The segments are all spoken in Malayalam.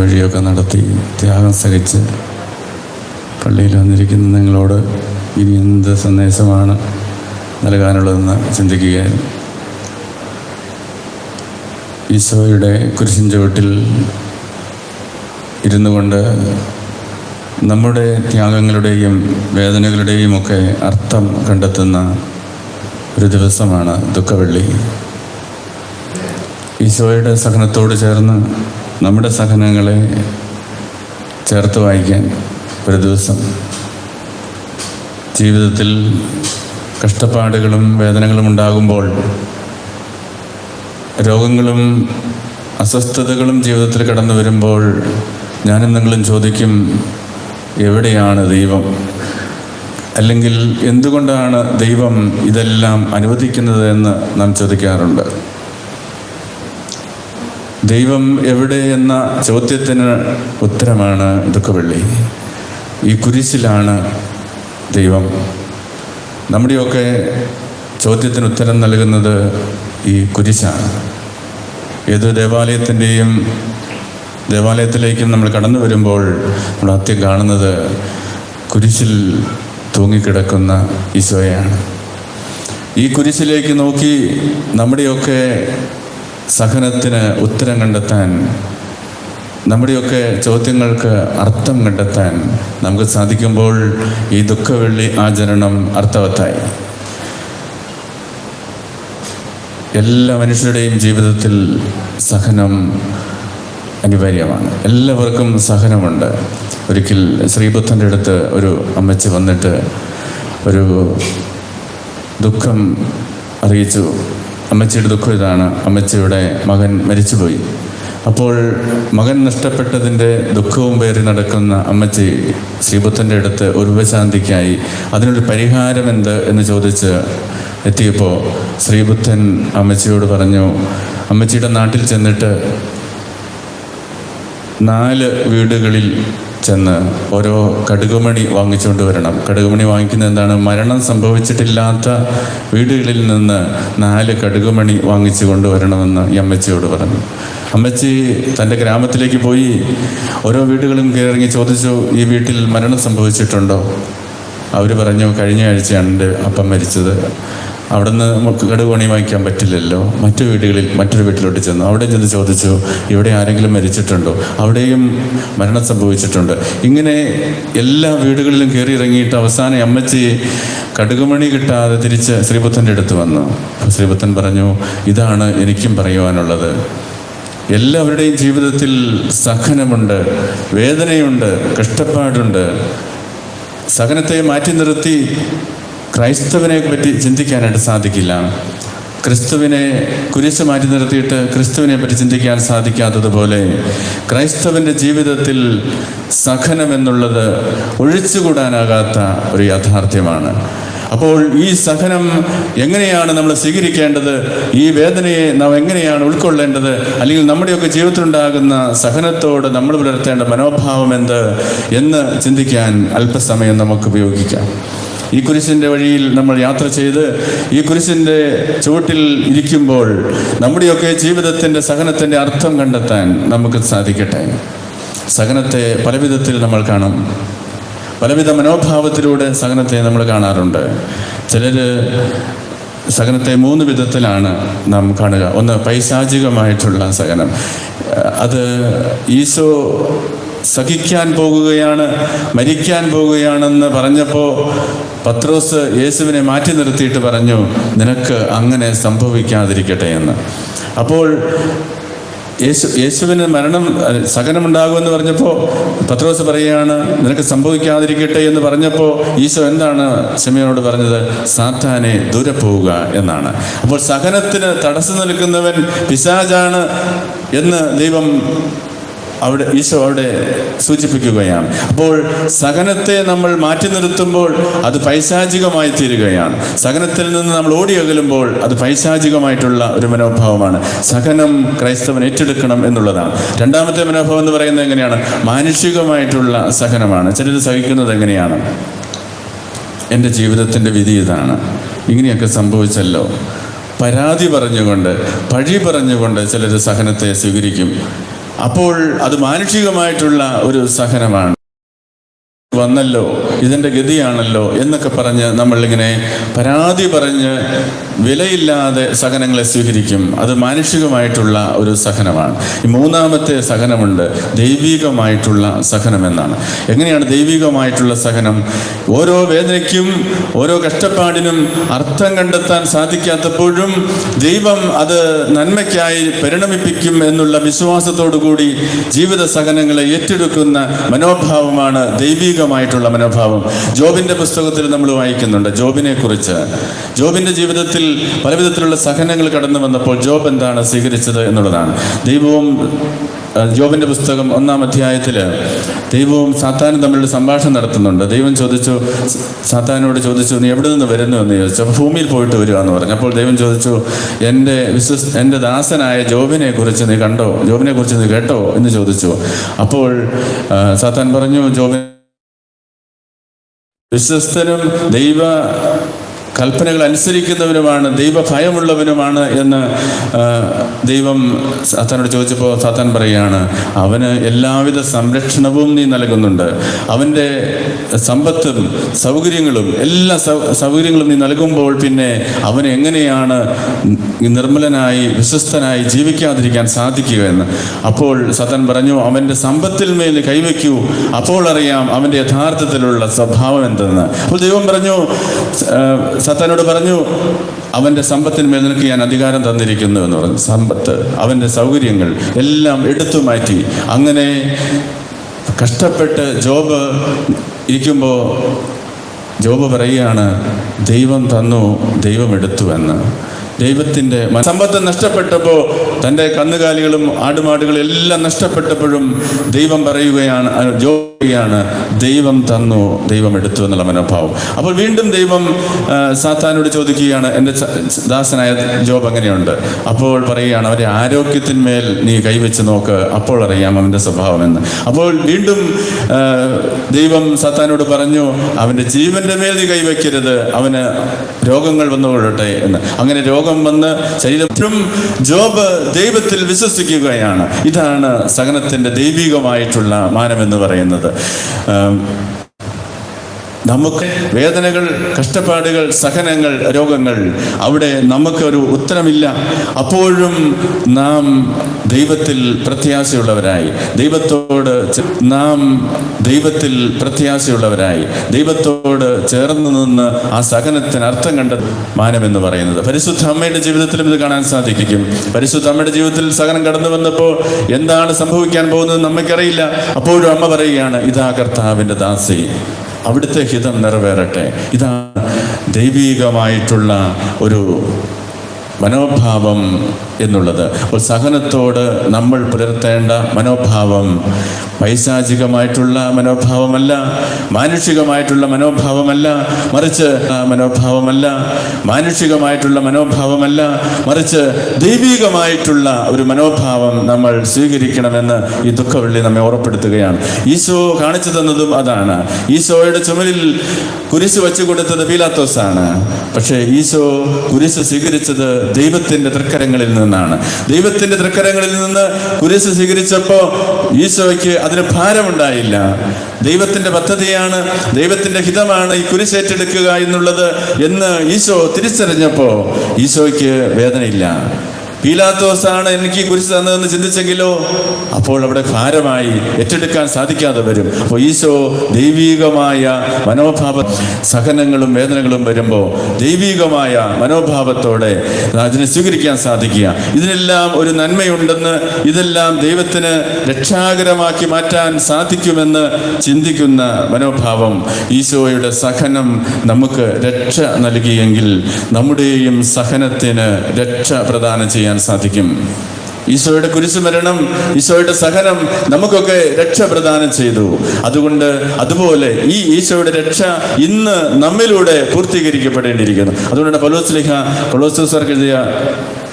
വഴിയൊക്കെ നടത്തി ത്യാഗം സഹിച്ച് പള്ളിയിൽ വന്നിരിക്കുന്ന നിങ്ങളോട് ഇനി എന്ത് സന്ദേശമാണ് നൽകാനുള്ളതെന്ന് ചിന്തിക്കുകയായിരുന്നു ഈശോയുടെ കുരിശിൻ ചുവട്ടിൽ ഇരുന്നു കൊണ്ട് നമ്മുടെ ത്യാഗങ്ങളുടെയും വേദനകളുടെയും ഒക്കെ അർത്ഥം കണ്ടെത്തുന്ന ഒരു ദിവസമാണ് ദുഃഖവെള്ളി. ഈശോയുടെ സഹനത്തോട് ചേർന്ന് നമ്മുടെ സഹനങ്ങളെ ചേർത്ത് വായിക്കാൻ ഒരു ദിവസം ജീവിതത്തിൽ കഷ്ടപ്പാടുകളും വേദനകളും ഉണ്ടാകുമ്പോൾ രോഗങ്ങളും അസ്വസ്ഥതകളും ജീവിതത്തിൽ കടന്നു വരുമ്പോൾ ഞാനും നിങ്ങളും ചോദിക്കും എവിടെയാണ് ദൈവം? അല്ലെങ്കിൽ എന്തുകൊണ്ടാണ് ദൈവം ഇതെല്ലാം അനുവദിക്കുന്നത്? എന്ന് നാം ചോദിക്കാറുണ്ട്. ദൈവം എവിടെ എന്ന ചോദ്യത്തിന് ഉത്തരമാണ് വെള്ളി. ഈ കുരിശിലാണ് ദൈവം. നമ്മുടെയൊക്കെ ചോദ്യത്തിന് ഉത്തരം നൽകുന്നത് ഈ കുരിശാണ്. ഏത് ദേവാലയത്തിന്റെയും ദേവാലയത്തിലേക്കും നമ്മൾ കടന്നു വരുമ്പോൾ നമ്മൾ ആദ്യം കാണുന്നത് കുരിശിൽ തൂങ്ങിക്കിടക്കുന്ന ഈശോയാണ്. ഈ കുരിശിലേക്ക് നോക്കി നമ്മുടെയൊക്കെ സഹനത്തിന് ഉത്തരം കണ്ടെത്താൻ നമ്മുടെയൊക്കെ ചോദ്യങ്ങൾക്ക് അർത്ഥം കണ്ടെത്താൻ നമുക്ക് സാധിക്കുമ്പോൾ ഈ ദുഃഖവെള്ളി ആചരണം അർത്ഥവത്തായി. എല്ലാ മനുഷ്യരുടെയും ജീവിതത്തിൽ സഹനം അനിവാര്യമാണ്. എല്ലാവർക്കും സഹനമുണ്ട്. ഒരിക്കൽ ശ്രീബുദ്ധന്റെ അടുത്ത് ഒരു അമ്മച്ചി വന്നിട്ട് ഒരു ദുഃഖം അറിയിച്ചു. അമ്മച്ചിയുടെ ദുഃഖം ഇതാണ് അമ്മച്ചിയുടെ മകൻ മരിച്ചുപോയി. അപ്പോൾ മകൻ നഷ്ടപ്പെട്ടതിന്റെ ദുഃഖവും പേറി നടക്കുന്ന അമ്മച്ചി ശ്രീബുദ്ധന്റെ അടുത്ത് ഒരു ഉപശാന്തിക്കായി അതിനൊരു പരിഹാരം എന്ത് എന്ന് ചോദിച്ച് എത്തിയപ്പോൾ ശ്രീബുദ്ധൻ അമ്മച്ചിയോട് പറഞ്ഞു അമ്മച്ചിയുടെ നാട്ടിൽ ചെന്നിട്ട് നാല് വീടുകളിൽ ചെന്ന് ഓരോ കടുകുമണി വാങ്ങിച്ചുകൊണ്ട് വരണം. കടുകുമണി വാങ്ങിക്കുന്നത് എന്താണ്? മരണം സംഭവിച്ചിട്ടില്ലാത്ത വീടുകളിൽ നിന്ന് നാല് കടുകുമണി വാങ്ങിച്ചു കൊണ്ടുവരണമെന്ന് ഈ അമ്മച്ചിയോട് പറഞ്ഞു. അമ്മച്ചി തന്റെ ഗ്രാമത്തിലേക്ക് പോയി ഓരോ വീടുകളും കയറി ചോദിച്ചു ഈ വീട്ടിൽ മരണം സംഭവിച്ചിട്ടുണ്ടോ? അവർ പറഞ്ഞു കഴിഞ്ഞ ആഴ്ചയാണ് എന്റെ അപ്പം മരിച്ചത്. അവിടുന്ന് നമുക്ക് കടുകുമണി വാങ്ങിക്കാൻ പറ്റില്ലല്ലോ. മറ്റു വീടുകളിൽ മറ്റൊരു വീട്ടിലോട്ട് ചെന്നു. അവിടെ ചെന്ന് ചോദിച്ചു ഇവിടെ ആരെങ്കിലും മരിച്ചിട്ടുണ്ടോ? അവിടെയും മരണം സംഭവിച്ചിട്ടുണ്ട്. ഇങ്ങനെ എല്ലാ വീടുകളിലും കയറി ഇറങ്ങിയിട്ട് അവസാനം അമ്മച്ചി കടുകുമണി കിട്ടാതെ തിരിച്ച് ശ്രീബുദ്ധന്റെ അടുത്ത് വന്നു. ശ്രീബുദ്ധൻ പറഞ്ഞു ഇതാണ് എനിക്കും പറയുവാനുള്ളത്. എല്ലാവരുടെയും ജീവിതത്തിൽ സഹനമുണ്ട് വേദനയുണ്ട് കഷ്ടപ്പാടുണ്ട്. സഹനത്തെ മാറ്റി നിർത്തി ക്രൈസ്തവനെ പറ്റി ചിന്തിക്കാനായിട്ട് സാധിക്കില്ല. ക്രിസ്തുവിനെ കുരിശ് മാറ്റി നിർത്തിയിട്ട് ക്രിസ്തുവിനെ പറ്റി ചിന്തിക്കാൻ സാധിക്കാത്തതുപോലെ ക്രൈസ്തവന്റെ ജീവിതത്തിൽ സഹനം എന്നുള്ളത് ഒഴിച്ചുകൂടാനാകാത്ത ഒരു യാഥാർത്ഥ്യമാണ്. അപ്പോൾ ഈ സഹനം എങ്ങനെയാണ് നമ്മൾ സ്വീകരിക്കേണ്ടത്? ഈ വേദനയെ നാം എങ്ങനെയാണ് ഉൾക്കൊള്ളേണ്ടത്? അല്ലെങ്കിൽ നമ്മുടെയൊക്കെ ജീവിതത്തിലുണ്ടാകുന്ന സഹനത്തോട് നമ്മൾ പുലർത്തേണ്ട മനോഭാവം എന്ത് എന്ന് ചിന്തിക്കാൻ അല്പസമയം നമുക്ക് ഉപയോഗിക്കാം. ഈ കുരിശിന്റെ വഴിയിൽ നമ്മൾ യാത്ര ചെയ്ത് ഈ കുരിശിന്റെ ചുവട്ടിൽ ഇരിക്കുമ്പോൾ നമ്മുടെയൊക്കെ ജീവിതത്തിന്റെ സഹനത്തിന്റെ അർത്ഥം കണ്ടെത്താൻ നമുക്ക് സാധിക്കട്ടെ. സഹനത്തെ പല വിധത്തിൽ നമ്മൾ കാണും. പലവിധ മനോഭാവത്തിലൂടെ സഹനത്തെ നമ്മൾ കാണാറുണ്ട്. ചിലർ സഹനത്തെ മൂന്ന് വിധത്തിലാണ് നാം കാണുക. ഒന്ന് പൈശാചികമായിട്ടുള്ള സഹനം. അത് ഈശോ സഹിക്കാൻ പോകുകയാണ് മരിക്കാൻ പോകുകയാണെന്ന് പറഞ്ഞപ്പോൾ പത്രോസ് യേശുവിനെ മാറ്റി നിർത്തിയിട്ട് പറഞ്ഞു നിനക്ക് അങ്ങനെ സംഭവിക്കാതിരിക്കട്ടെ എന്ന്. അപ്പോൾ യേശു യേശുവിന് മരണം സഹനമുണ്ടാകുമെന്ന് പറഞ്ഞപ്പോൾ പത്രോസ് പറയുകയാണ് നിനക്ക് സംഭവിക്കാതിരിക്കട്ടെ എന്ന് പറഞ്ഞപ്പോൾ ഈശോ എന്താണ് ക്ഷമയോട് പറഞ്ഞത്? സാത്താനെ ദൂരെ പോവുക എന്നാണ്. അപ്പോൾ സഹനത്തിന് തടസ്സം നിൽക്കുന്നവൻ പിശാജാണ് എന്ന് ദൈവം അവിടെ ഈശോ അവിടെ സൂചിപ്പിക്കുകയാണ്. അപ്പോൾ സഹനത്തെ നമ്മൾ മാറ്റി നിർത്തുമ്പോൾ അത് പൈശാചികമായി തീരുകയാണ്. സഹനത്തിൽ നിന്ന് നമ്മൾ ഓടി അകലുമ്പോൾ അത് പൈശാചികമായിട്ടുള്ള ഒരു മനോഭാവമാണ്. സഹനം ക്രൈസ്തവൻ ഏറ്റെടുക്കണം എന്നുള്ളതാണ്. രണ്ടാമത്തെ മനോഭാവം എന്ന് പറയുന്നത് എങ്ങനെയാണ്? മാനുഷികമായിട്ടുള്ള സഹനമാണ്. ചിലർ സഹിക്കുന്നത് എങ്ങനെയാണ്? എന്റെ ജീവിതത്തിന്റെ വിധി ഇതാണ്. ഇങ്ങനെയൊക്കെ സംഭവിച്ചല്ലോ. പരാതി പറഞ്ഞുകൊണ്ട് പഴി പറഞ്ഞുകൊണ്ട് ചിലർ സഹനത്തെ സ്വീകരിക്കും. അപ്പോൾ അത് മാനുഷികമായിട്ടുള്ള ഒരു സഹനമാണ്. വന്നല്ലോ ഇതിന്റെ ഗതിയാണല്ലോ എന്നൊക്കെ പറഞ്ഞ് നമ്മളിങ്ങനെ പരാതി പറഞ്ഞ് വിലയില്ലാതെ സഹനങ്ങളെ സ്വീകരിക്കും. അത് മാനുഷികമായിട്ടുള്ള ഒരു സഹനമാണ്. ഈ മൂന്നാമത്തെ സഹനമുണ്ട് ദൈവികമായിട്ടുള്ള സഹനം എന്നാണ് എങ്ങനെയാണ് ദൈവികമായിട്ടുള്ള സഹനം? ഓരോ വേദനയ്ക്കും ഓരോ കഷ്ടപ്പാടിനും അർത്ഥം കണ്ടെത്താൻ സാധിക്കാത്തപ്പോഴും ദൈവം അത് നന്മയ്ക്കായി പരിണമിപ്പിക്കും എന്നുള്ള വിശ്വാസത്തോടു കൂടി ജീവിത സഹനങ്ങളെ ഏറ്റെടുക്കുന്ന മനോഭാവമാണ് ദൈവികമായിട്ടുള്ള മനോഭാവം. ജോബിന്റെ പുസ്തകത്തിൽ നമ്മൾ വായിക്കുന്നുണ്ട് ജോബിനെ കുറിച്ച് ജോബിന്റെ ജീവിതത്തിൽ പല വിധത്തിലുള്ള സഹനങ്ങൾ കടന്നു വന്നപ്പോൾ ജോബ് എന്താണ് സ്വീകരിച്ചത് എന്നുള്ളതാണ്. ദൈവവും ജോബിന്റെ പുസ്തകം ഒന്നാം അധ്യായത്തിൽ ദൈവവും സാത്താനും തമ്മിലുള്ള സംഭാഷണം നടത്തുന്നുണ്ട്. ദൈവം ചോദിച്ചു സാത്താനോട് ചോദിച്ചു നീ എവിടെ നിന്ന് വരുന്നു? എന്ന് ചോദിച്ചു. അപ്പോൾ ഭൂമിയിൽ പോയിട്ട് വരിക എന്ന് പറഞ്ഞു. അപ്പോൾ ദൈവം ചോദിച്ചു എന്റെ വിശ്വസ് എന്റെ ദാസനായ ജോബിനെ കുറിച്ച് നീ കണ്ടോ? ജോബിനെ കുറിച്ച് നീ കേട്ടോ? എന്ന് ചോദിച്ചു. അപ്പോൾ സാത്താൻ പറഞ്ഞു ജോബിൻ വിശ്വസ്തനും ദൈവ കൽപ്പനകൾ അനുസരിക്കുന്നവനുമാണ് ദൈവ ഭയമുള്ളവനുമാണ് എന്ന് ദൈവം സാത്താനോട് ചോദിച്ചപ്പോൾ സാത്താൻ പറയുകയാണ് അവന് എല്ലാവിധ സംരക്ഷണവും നീ നൽകുന്നുണ്ട്. അവന്റെ സമ്പത്തും സൗകര്യങ്ങളും എല്ലാ സൗകര്യങ്ങളും നീ നൽകുമ്പോൾ പിന്നെ അവൻ എങ്ങനെയാണ് നിർമ്മലനായി വിശ്വസ്തനായി ജീവിക്കാതിരിക്കാൻ സാധിക്കുക എന്ന്. അപ്പോൾ സത്താൻ പറഞ്ഞു അവന്റെ സമ്പത്തിൽ മേൽ കൈവയ്ക്കൂ. അപ്പോൾ അറിയാം അവന്റെ യഥാർത്ഥത്തിലുള്ള സ്വഭാവം എന്തെന്ന്. അപ്പോൾ ദൈവം പറഞ്ഞു സത്താനോട് പറഞ്ഞു അവന്റെ സമ്പത്തിന് മേൽ നിനക്ക് ഞാൻ അധികാരം തന്നിരിക്കുന്നു എന്ന് പറഞ്ഞു. സമ്പത്ത് അവന്റെ സൗകര്യങ്ങൾ എല്ലാം എടുത്തു മാറ്റി. അങ്ങനെ കഷ്ടപ്പെട്ട് ജോബ് ഇരിക്കുമ്പോൾ ജോബ് പറയുകയാണ് ദൈവം തന്നു ദൈവം എടുത്തു എന്ന്. ദൈവത്തിന്റെ സമ്പത്ത് നഷ്ടപ്പെട്ടപ്പോൾ തന്റെ കന്നുകാലികളും ആടുമാടുകളും എല്ലാം നഷ്ടപ്പെട്ടപ്പോഴും ദൈവം പറയുകയാണ് ആ, പറയുകയാണ് ദൈവം തന്നു ദൈവം എടുത്തു എന്നുള്ള മനോഭാവം. അപ്പോൾ വീണ്ടും ദൈവം സാത്താനോട് ചോദിക്കുകയാണ് എന്റെ ദാസനായ ജോബ് അങ്ങനെയുണ്ട് അപ്പോൾ പറയുകയാണ് അവരെ ആരോഗ്യത്തിന്മേൽ നീ കൈവച്ച് നോക്ക് അപ്പോൾ അറിയാം അവന്റെ സ്വഭാവമെന്ന്. അപ്പോൾ വീണ്ടും ദൈവം സാത്താനോട് പറഞ്ഞു അവന്റെ ജീവന്റെ മേൽ നീ കൈവയ്ക്കരുത് അവന് രോഗങ്ങൾ വന്നുകൊള്ളട്ടെ എന്ന്. അങ്ങനെ രോഗം വന്ന് ശരീരത്തിലും ജോബ് ദൈവത്തിൽ വിശ്വസിക്കുകയാണ്. ഇതാണ് സഹനത്തിന്റെ ദൈവികമായിട്ടുള്ള മാനമെന്ന് പറയുന്നത്. ആം, നമുക്ക് വേദനകൾ കഷ്ടപ്പാടുകൾ സഹനങ്ങൾ രോഗങ്ങൾ അവിടെ നമുക്കൊരു ഉത്തരമില്ല. അപ്പോഴും നാം ദൈവത്തിൽ പ്രത്യാശയുള്ളവരായി. ദൈവത്തോട് നാം ദൈവത്തിൽ പ്രത്യാശയുള്ളവരായി. ദൈവത്തോട് ചേർന്ന് നിന്ന് ആ സഹനത്തിന് അർത്ഥം കണ്ട മാനമെന്ന് പറയുന്നത്. പരിശുദ്ധ അമ്മയുടെ ജീവിതത്തിലും ഇത് കാണാൻ സാധിക്കും. പരിശുദ്ധ അമ്മയുടെ ജീവിതത്തിൽ സഹനം കടന്നു വന്നപ്പോൾ എന്താണ് സംഭവിക്കാൻ പോകുന്നത് നമുക്കറിയില്ല അപ്പോഴും അമ്മ പറയുകയാണ് ഇതാ കർത്താവിന്റെ ദാസി. അവിടുത്തെ ഹിതം നിറവേറട്ടെ. ഇതാണ് ദൈവീകമായിട്ടുള്ള ഒരു മനോഭാവം എന്നുള്ളത്. അപ്പോൾ സഹനത്തോട് നമ്മൾ പുലർത്തേണ്ട മനോഭാവം പൈശാചികമായിട്ടുള്ള മനോഭാവമല്ല മാനുഷികമായിട്ടുള്ള മനോഭാവമല്ല മറിച്ച് മനോഭാവമല്ല മാനുഷികമായിട്ടുള്ള മനോഭാവമല്ല മറിച്ച് ദൈവികമായിട്ടുള്ള ഒരു മനോഭാവം നമ്മൾ സ്വീകരിക്കണമെന്ന് ഈ ദുഃഖവെള്ളി നമ്മെ ഓർപ്പെടുത്തുകയാണ് ഈശോ കാണിച്ചു തന്നതും അതാണ്. ഈശോയുടെ ചുമലിൽ കുരിശ് വെച്ചു കൊടുത്തത് പീലാത്തോസാണ്. പക്ഷേ ഈശോ കുരിശ് സ്വീകരിച്ചത് ദൈവത്തിന്റെ തൃക്കരങ്ങളിൽ നിന്നാണ്. ദൈവത്തിന്റെ തൃക്കരങ്ങളിൽ നിന്ന് കുരിശ് സ്വീകരിച്ചപ്പോ ഈശോയ്ക്ക് അതിന് ഭാരമുണ്ടായില്ല. ദൈവത്തിന്റെ പദ്ധതിയാണ് ദൈവത്തിന്റെ ഹിതമാണ് ഈ കുരിശേറ്റെടുക്കുക എന്നുള്ളത് എന്ന് ഈശോ തിരിച്ചറിഞ്ഞപ്പോൾ ഈശോയ്ക്ക് വേദനയില്ല. പീലാത്തോസാണ് എനിക്ക് കുരിശ് തന്നതെന്ന് ചിന്തിച്ചെങ്കിലോ അപ്പോൾ അവിടെ ഭാരമായി ഏറ്റെടുക്കാൻ സാധിക്കാതെ വരും. അപ്പോൾ ഈശോ ദൈവീകമായ മനോഭാവ സഹനങ്ങളും വേദനകളും വരുമ്പോൾ ദൈവീകമായ മനോഭാവത്തോടെ അതിനെ സ്വീകരിക്കാൻ സാധിക്കുക. ഇതിനെല്ലാം ഒരു നന്മയുണ്ടെന്ന് ഇതെല്ലാം ദൈവത്തിന് രക്ഷാകരമാക്കി മാറ്റാൻ സാധിക്കുമെന്ന് ചിന്തിക്കുന്ന മനോഭാവം ഈശോയുടെ സഹനം നമുക്ക് രക്ഷ നൽകിയെങ്കിൽ നമ്മുടെയും സഹനത്തിന് രക്ഷ പ്രദാനം ചെയ്യാൻ സാധിക്കും. ഈശോയുടെ കുരിശുമരണം ഈശോയുടെ സഹനം നമുക്കൊക്കെ രക്ഷ പ്രദാനം ചെയ്തു. അതുകൊണ്ട് അതുപോലെ ഈ ഈശോയുടെ രക്ഷ ഇന്ന് നമ്മിലൂടെ പൂർത്തീകരിക്കപ്പെടേണ്ടിയിരിക്കുന്നു. അതുകൊണ്ടാണ് പലോസ്ലിഹ പലോസ്ലിഹർക്ക് എഴുതിയ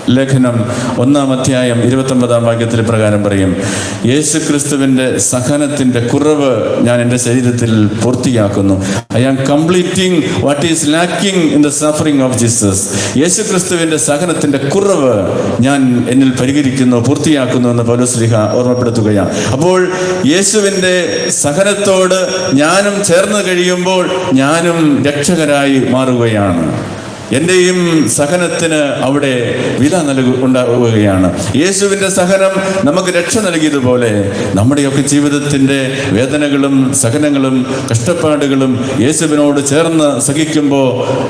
ലേഖനം ഒന്നാം അധ്യായം ഇരുപത്തൊമ്പതാം വാക്യത്തിൽ പ്രകാരം പറയും യേശു ക്രിസ്തുവിന്റെ സഹനത്തിന്റെ കുറവ് ഞാൻ എന്റെ ശരീരത്തിൽ പൂർത്തിയാക്കുന്നു. I am completing what is lacking in the suffering of Jesus Yeshu ക്രിസ്തുവിന്റെ സഹനത്തിന്റെ കുറവ് ഞാൻ എന്നിൽ പരിഹരിക്കുന്നു പൂർത്തിയാക്കുന്നു എന്ന് പൗലോസ്ലിഹ ഓർമ്മപ്പെടുത്തുകയാണ്. അപ്പോൾ യേശുവിന്റെ സഹനത്തോട് ഞാനും ചേർന്ന് കഴിയുമ്പോൾ ഞാനും രക്ഷകരായി മാറുകയാണ്. എന്റെയും സഹനത്തിന് അവിടെ വില നൽകു ഉണ്ടാവുകയാണ്. യേശുവിന്റെ സഹനം നമുക്ക് രക്ഷ നൽകിയതുപോലെ നമ്മുടെയൊക്കെ ജീവിതത്തിന്റെ വേദനകളും സഹനങ്ങളും കഷ്ടപ്പാടുകളും യേശുവിനോട് ചേർന്ന് സഹിക്കുമ്പോൾ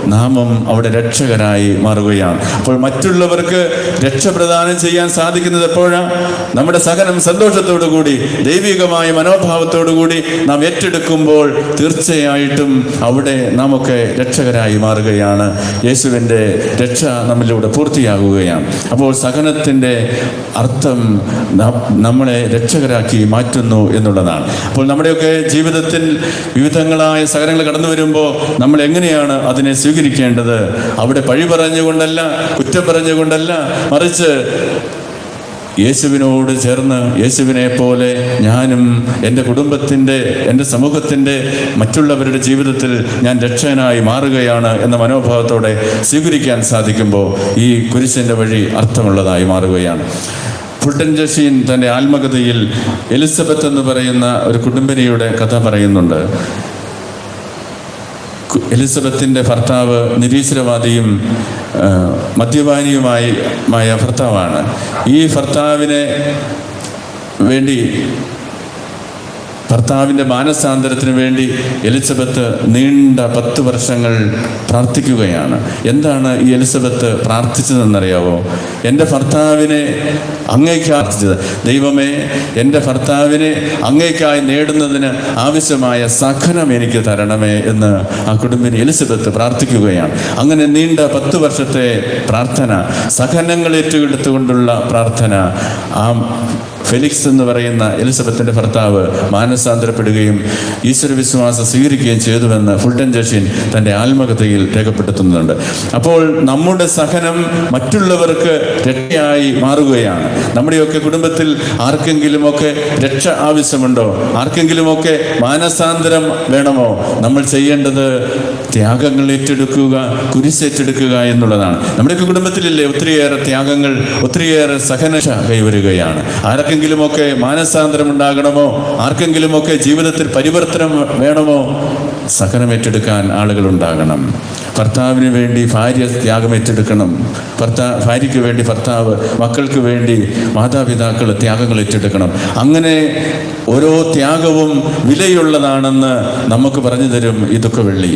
നാമം അവിടെ രക്ഷകനായി മാറുകയാണ്. അപ്പോൾ മറ്റുള്ളവർക്ക് രക്ഷ പ്രദാനം ചെയ്യാൻ സാധിക്കുന്നത് എപ്പോഴാണ് നമ്മുടെ സഹനം സന്തോഷത്തോടു കൂടി ദൈവികമായ മനോഭാവത്തോടു കൂടി നാം ഏറ്റെടുക്കുമ്പോൾ തീർച്ചയായിട്ടും അവിടെ നാമൊക്കെ രക്ഷകരായി മാറുകയാണ്. യേശുവിന്റെ രക്ഷ നമ്മളിലൂടെ പൂർത്തിയാകുകയാണ്. അപ്പോൾ സഹനത്തിന്റെ അർത്ഥം നമ്മളെ രക്ഷകരാക്കി മാറ്റുന്നു എന്നുള്ളതാണ്. അപ്പോൾ നമ്മുടെയൊക്കെ ജീവിതത്തിൽ വിവിധങ്ങളായ സഹനങ്ങൾ കടന്നു വരുമ്പോൾ നമ്മൾ എങ്ങനെയാണ് അതിനെ സ്വീകരിക്കേണ്ടത്? അവിടെ പഴി പറഞ്ഞുകൊണ്ടല്ല കുറ്റം പറഞ്ഞുകൊണ്ടല്ല മറിച്ച് യേശുവിനോട് ചേർന്ന് യേശുവിനെ പോലെ ഞാനും എന്റെ കുടുംബത്തിന്റെ എന്റെ സമൂഹത്തിന്റെ മറ്റുള്ളവരുടെ ജീവിതത്തിൽ ഞാൻ രക്ഷകനായി മാറുകയാണ് എന്ന മനോഭാവത്തോടെ സ്വീകരിക്കാൻ സാധിക്കുമ്പോൾ ഈ കുരിശിന്റെ വഴി അർത്ഥമുള്ളതായി മാറുകയാണ്. ഫുൾട്ടൻ ജഷീൻ തന്റെ ആത്മകഥയിൽ എലിസബത്ത് എന്ന് പറയുന്ന ഒരു കുടുംബിനിയുടെ കഥ പറയുന്നുണ്ട്. എലിസബത്തിന്റെ ഭർത്താവ് നിരീശ്വരവാദിയും മദ്യപാനിയുമായി മായ ഭർത്താവാണ്. ഈ ഭർത്താവിനെ വേണ്ടി ഭർത്താവിന്റെ മാനസാന്തരത്തിന് വേണ്ടി എലിസബത്ത് നീണ്ട പത്ത് വർഷങ്ങൾ പ്രാർത്ഥിക്കുകയാണ്. എന്താണ് ഈ എലിസബത്ത് പ്രാർത്ഥിച്ചതെന്നറിയാവോ? എന്റെ ഭർത്താവിനെ അങ്ങേക്ക് പ്രാർത്ഥിച്ചത് ദൈവമേ എന്റെ ഭർത്താവിനെ അങ്ങേക്കായി നേടുന്നതിന് ആവശ്യമായ സഹനം എനിക്ക് തരണമേ എന്ന് ആ കുടുംബിന് എലിസബത്ത് പ്രാർത്ഥിക്കുകയാണ്. അങ്ങനെ നീണ്ട പത്ത് വർഷത്തെ പ്രാർത്ഥന സഹനങ്ങൾ ഏറ്റെടുത്തുകൊണ്ടുള്ള പ്രാർത്ഥന ആ ഫെലിക്സ് എന്ന് പറയുന്ന എലിസബത്തിന്റെ ഭർത്താവ് മാനസാന്തരപ്പെടുകയും ഈശ്വര വിശ്വാസം സ്വീകരിക്കുകയും ചെയ്തുവെന്ന് ഫുൾട്ടൻ ജഷീൻ തന്റെ ആത്മകഥയിൽ രേഖപ്പെടുത്തുന്നുണ്ട്. അപ്പോൾ നമ്മുടെ സഹനം മറ്റുള്ളവർക്ക് രക്ഷയായി മാറുകയാണ്. നമ്മുടെയൊക്കെ കുടുംബത്തിൽ ആർക്കെങ്കിലുമൊക്കെ രക്ഷ ആവശ്യമുണ്ടോ? ആർക്കെങ്കിലുമൊക്കെ മാനസാന്തരം വേണമോ? നമ്മൾ ചെയ്യേണ്ടത് ത്യാഗങ്ങൾ ഏറ്റെടുക്കുക കുരിശേറ്റെടുക്കുക എന്നുള്ളതാണ്. നമ്മുടെയൊക്കെ കുടുംബത്തിലില്ലേ ഒത്തിരിയേറെ ത്യാഗങ്ങൾ ഒത്തിരിയേറെ സഹനശ കൈവരുകയാണ്. ആർക്കെങ്കിലുമൊക്കെ മാനസാന്തരം ഉണ്ടാകണമോ ആർക്കെങ്കിലുമൊക്കെ ജീവിതത്തിൽ പരിവർത്തനം വേണമോ? സഹനം ഏറ്റെടുക്കാൻ ആളുകൾ ഉണ്ടാകണം ഭർത്താവിന് വേണ്ടി ഭാര്യ ത്യാഗം ഏറ്റെടുക്കണം. ഭർത്താ ഭാര്യയ്ക്ക് വേണ്ടി ഭർത്താവ് മക്കൾക്ക് വേണ്ടി മാതാപിതാക്കൾ ത്യാഗങ്ങൾ ഏറ്റെടുക്കണം. അങ്ങനെ ഓരോ ത്യാഗവും വിലയുള്ളതാണെന്ന് നമുക്ക് പറഞ്ഞു തരും ഇതൊക്കെ വെള്ളി.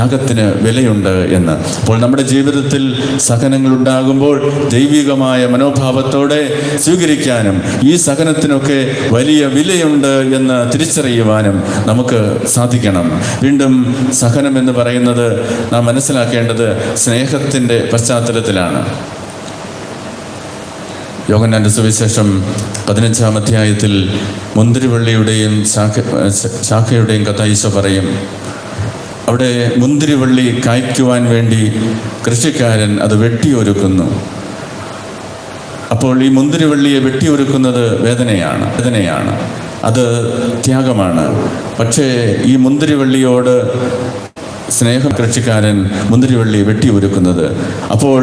ത്യാഗത്തിന് വിലയുണ്ട് എന്ന്. അപ്പോൾ നമ്മുടെ ജീവിതത്തിൽ സഹനങ്ങൾ ഉണ്ടാകുമ്പോൾ ദൈവികമായ മനോഭാവത്തോടെ സ്വീകരിക്കാനും ഈ സഹനത്തിനൊക്കെ വലിയ വിലയുണ്ട് എന്ന് തിരിച്ചറിയുവാനും നമുക്ക് സാധിക്കണം. വീണ്ടും സഹനം എന്ന് പറയുന്നത് നാം മനസ്സിലാക്കേണ്ടത് സ്നേഹത്തിന്റെ പശ്ചാത്തലത്തിലാണ്. യോഗന്നാന്റെ സുവിശേഷം പതിനഞ്ചാം അധ്യായത്തിൽ മുന്തിരിവള്ളിയുടെയും ശാഖ ശാഖയുടെയും കഥ ഈശോ പറയും. അവിടെ മുന്തിരിവള്ളി കായ്ക്കുവാൻ വേണ്ടി കൃഷിക്കാരൻ അത് വെട്ടിയൊരുക്കുന്നു. അപ്പോൾ ഈ മുന്തിരിവള്ളിയെ വെട്ടിയൊരുക്കുന്നത് വേദനയാണ് വേദനയാണ്. അത് ത്യാഗമാണ്. പക്ഷേ ഈ മുന്തിരിവള്ളിയോട് സ്നേഹ കൃഷിക്കാരൻ മുന്തിരിവള്ളി വെട്ടിയൊരുക്കുന്നത്. അപ്പോൾ